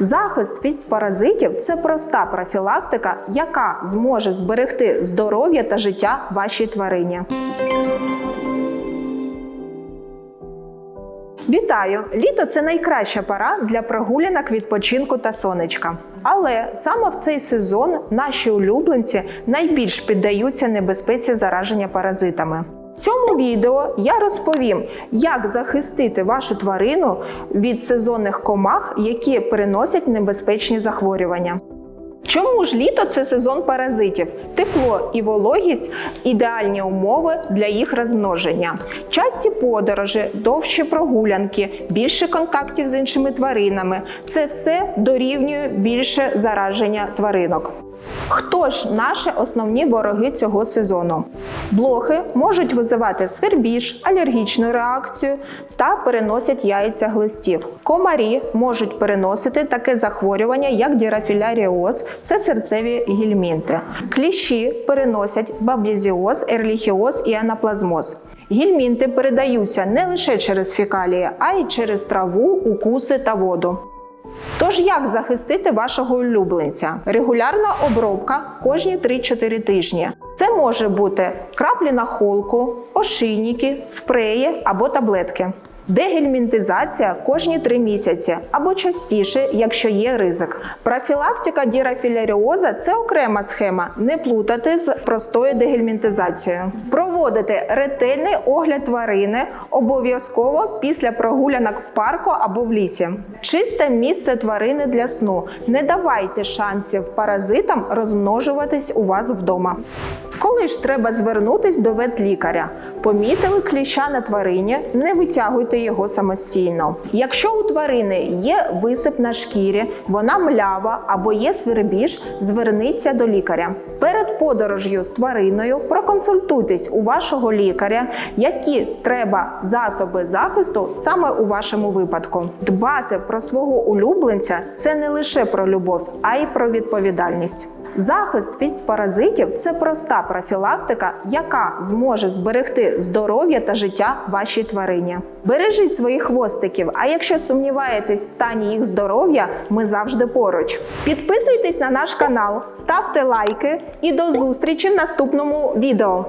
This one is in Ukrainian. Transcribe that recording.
Захист від паразитів це проста профілактика, яка зможе зберегти здоров'я та життя вашій тварині. Вітаю! Літо це найкраща пора для прогулянок, відпочинку та сонечка. Але саме в цей сезон наші улюбленці найбільш піддаються небезпеці зараження паразитами. В цьому відео я розповім, як захистити вашу тварину від сезонних комах, які переносять небезпечні захворювання. Чому ж літо це сезон паразитів? Тепло і вологість ідеальні умови для їх розмноження. Часті подорожі, довші прогулянки, більше контактів з іншими тваринами це все дорівнює більше зараження тваринок. Хто ж наші основні вороги цього сезону? Блохи можуть визивати свербіж, алергічну реакцію та переносять яйця глистів. Комарі можуть переносити таке захворювання, як дірафіляріоз, це серцеві гельмінти. Кліщі переносять баб'язіоз, ерліхіоз і анаплазмоз. Гельмінти передаються не лише через фекалії, а й через траву, укуси та воду. Тож як захистити вашого улюбленця? Регулярна обробка кожні 3-4 тижні. Це може бути краплі на холку, ошийники, спреї або таблетки. Дегельмінтизація кожні 3 місяці або частіше, якщо є ризик. Профілактика дірафіляріоза це окрема схема, не плутати з простою дегельмінтизацією. Проводити ретельний огляд тварини обов'язково після прогулянок в парку або в лісі. Чисте місце тварини для сну. Не давайте шансів паразитам розмножуватись у вас вдома. Коли ж треба звернутись до ветлікаря? Помітили кліща на тварині, не витягуйте його самостійно. Якщо у тварини є висип на шкірі, вона млява або є свербіж, зверніться до лікаря. Перед подорожю з твариною проконсультуйтесь у вашого лікаря, які треба засоби захисту саме у вашому випадку. Дбати про свого улюбленця це не лише про любов, а й про відповідальність. Захист від паразитів це проста профілактика, яка зможе зберегти здоров'я та життя вашій тварині. Бережіть своїх хвостиків, а якщо сумніваєтесь в стані їх здоров'я, ми завжди поруч. Підписуйтесь на наш канал, ставте лайки і до зустрічі в наступному відео.